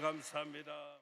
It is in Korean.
감사합니다.